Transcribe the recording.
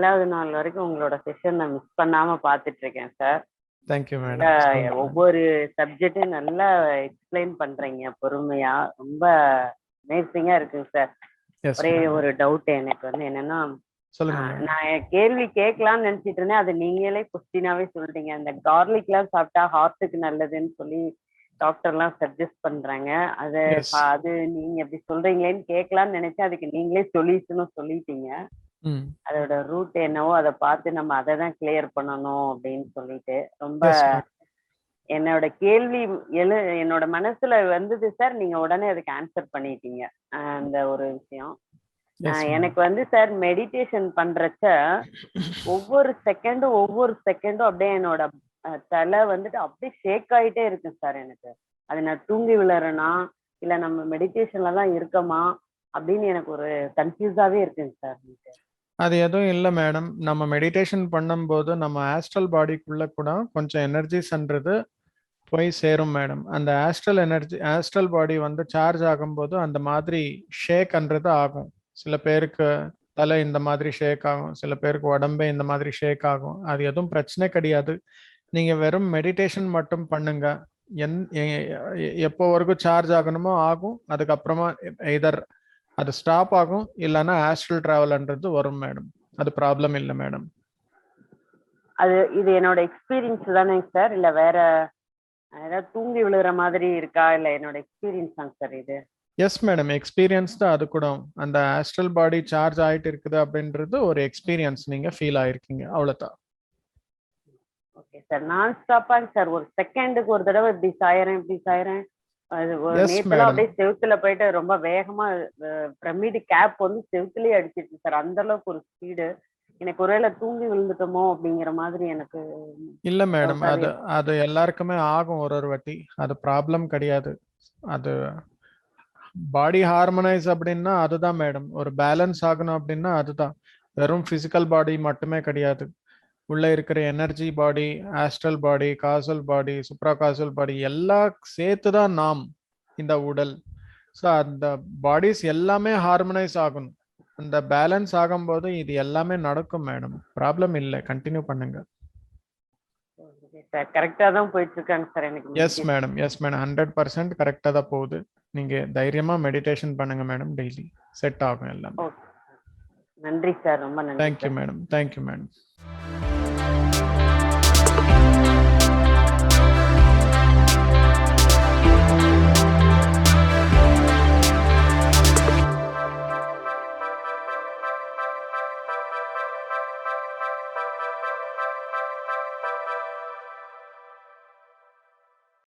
ஏழாவது நாள் வரைக்கும் உங்களோட செஷன் நான் மிஸ் பண்ணாம பார்த்துட்டு இருக்கேன் சார் தேங்க்யூ மேடம் ஒவ்வொரு சப்ஜெக்டும் நல்லா எக்ஸ்பிளைன் பண்றீங்க பொறுமையா. ரொம்ப அமேசிங்கா இருக்குங்க சார் ஒரே ஒரு டவுட் எனக்கு வந்து என்னன்னா நான் கேள்வி கேட்கலாம்னு நினைச்சிட்டு இருந்தேன். அது நீங்களே கொஸ்டினாவே சொல்லிட்டீங்க அந்த garlic எல்லாம் சாப்பிட்டா ஹார்ட்டுக்கு நல்லதுன்னு சொல்லி டாக்டர் எல்லாம் சஜஸ்ட் பண்றாங்க. அது அது நீங்க இப்படி சொல்றீங்களேன்னு கேட்கலாம்னு நினைச்சேன். அதுக்கு நீங்களே சொல்யூஷனும் சொல்லிட்டீங்க. அதோட ரூட் என்னவோ அதை பார்த்து நம்ம அதை தான் கிளியர் பண்ணணும் அப்படின்னு சொல்லிட்டு ரொம்ப. என்னோட கேள்வி எழு என்னோட மனசுல வந்தது சார் நீங்க உடனே அதுக்கு ஆன்சர் பண்ணிட்டீங்க. அந்த ஒரு விஷயம். எனக்கு வந்து சார் மெடிடேஷன் பண்றச்ச ஒவ்வொரு செகண்டும் ஒவ்வொரு செகண்டும் அப்படியே என்னோட தலை வந்துட்டு அப்படியே ஷேக் ஆயிட்டே இருக்கு சார் எனக்கு. அது நான் தூங்கி விழறேனா இல்ல நம்ம மெடிடேஷன்ல தான் இருக்கமா அப்படின்னு எனக்கு ஒரு கன்ஃபியூஸாவே இருக்குங்க சார் அது எதுவும் இல்லை மேடம் நம்ம மெடிடேஷன் பண்ணும்போது நம்ம ஆஸ்ட்ரல் பாடிக்குள்ளே கூட கொஞ்சம் எனர்ஜிஸ்ன்றது போய் சேரும் மேடம் அந்த ஆஸ்ட்ரல் எனர்ஜி ஆஸ்ட்ரல் பாடி வந்து சார்ஜ் ஆகும்போது அந்த மாதிரி ஷேக்ன்றது ஆகும். சில பேருக்கு தலை இந்த மாதிரி ஷேக் ஆகும். சில பேருக்கு உடம்பே இந்த மாதிரி ஷேக் ஆகும். அது எதுவும் பிரச்சனை கிடையாது. நீங்கள் வெறும் மெடிடேஷன் மட்டும் பண்ணுங்க. என் எப்போ வரைக்கும் சார்ஜ் ஆகணுமோ ஆகும். அதுக்கப்புறமா எதர் அது ஸ்டாப் ஆகும் இல்லைன்னா ஆஸ்ட்ரல் டிராவல்ன்றது வரும் மேடம் அது ப்ராப்ளம் இல்லை மேடம் அது இது என்னோட எக்ஸ்பீரியன்ஸ் தானேங்க சார் இல்ல வேற ஏதாவது தூங்கி விழுற மாதிரி இருக்கா? இல்ல என்னோட எக்ஸ்பீரியன்ஸ் தாங்க சார் இது? எஸ் மேடம் எக்ஸ்பீரியன்ஸ் தான் அது கூட. அந்த ஆஸ்ட்ரல் பாடி சார்ஜ் ஆயிட்டு இருக்குது அப்படின்றது ஒரு எக்ஸ்பீரியன்ஸ் நீங்க ஃபீல் ஆயிருக்கீங்க. அவ்வளவுதான். ஓகே சார் நான் ஸ்டாப்பாங்க சார் ஒரு செகண்டுக்கு ஒரு தடவை இப்படி சாயறேன் இப்படி சாயறேன். அப்படியே செவுத்துல போயிட்டு ரொம்ப வேகமா பிரமிடு கேப் வந்து செவுத்துலயே அடிச்சிருச்சு சார் அந்த அளவுக்கு ஒரு ஸ்பீடு எனக்கு ஒருவேளை தூங்கி விழுந்துட்டோமோ அப்படிங்கிற மாதிரி எனக்கு இல்ல மேடம். அது அது எல்லாருக்குமே ஆகும் ஒரு ஒரு வாட்டி. அது ப்ராப்ளம் கிடையாது. அது பாடி ஹார்மனைஸ் அப்படின்னா அதுதான் மேடம் ஒரு பேலன்ஸ் ஆகணும் அப்படின்னா அதுதான். வெறும் பிசிக்கல் பாடி மட்டுமே கிடையாது. உள்ள இருக்கிற energy body astral body causal body supra causal body எல்லாம் சேர்த்து தான் நாம் இந்த உடல். ஸோ அந்த பாடிஸ் எல்லாமே ஹார்மனைஸ் ஆகணும். அந்த பேலன்ஸ் ஆகும்போது இது எல்லாமே நடக்கும் மேடம் ப்ராப்ளம் இல்லை. கண்டினியூ பண்ணுங்க. கரெக்டா தான் போயிட்டு இருக்காங்க சார் எனக்கு yes madam yes madam hundred percent கரெக்டாக தான் போகுது. நீங்க தைரியமா மெடிடேஷன் பண்ணுங்க மேடம் டெய்லி செட் ஆகும் எல்லாமே. நன்றி சார் ரொம்ப நன்றி தேங்க்யூ மேடம் தேங்க்யூ மேடம்